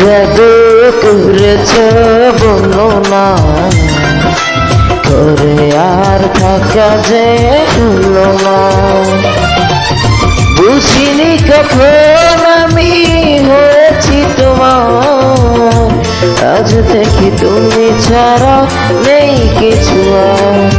জাদু করেছ বলো না করে আর থাকা যে হলো না। বুঝিনি কখন আমি হয়েছি তোমার, আজ থেকে তুমি ছাড়া নেই কিছু আর।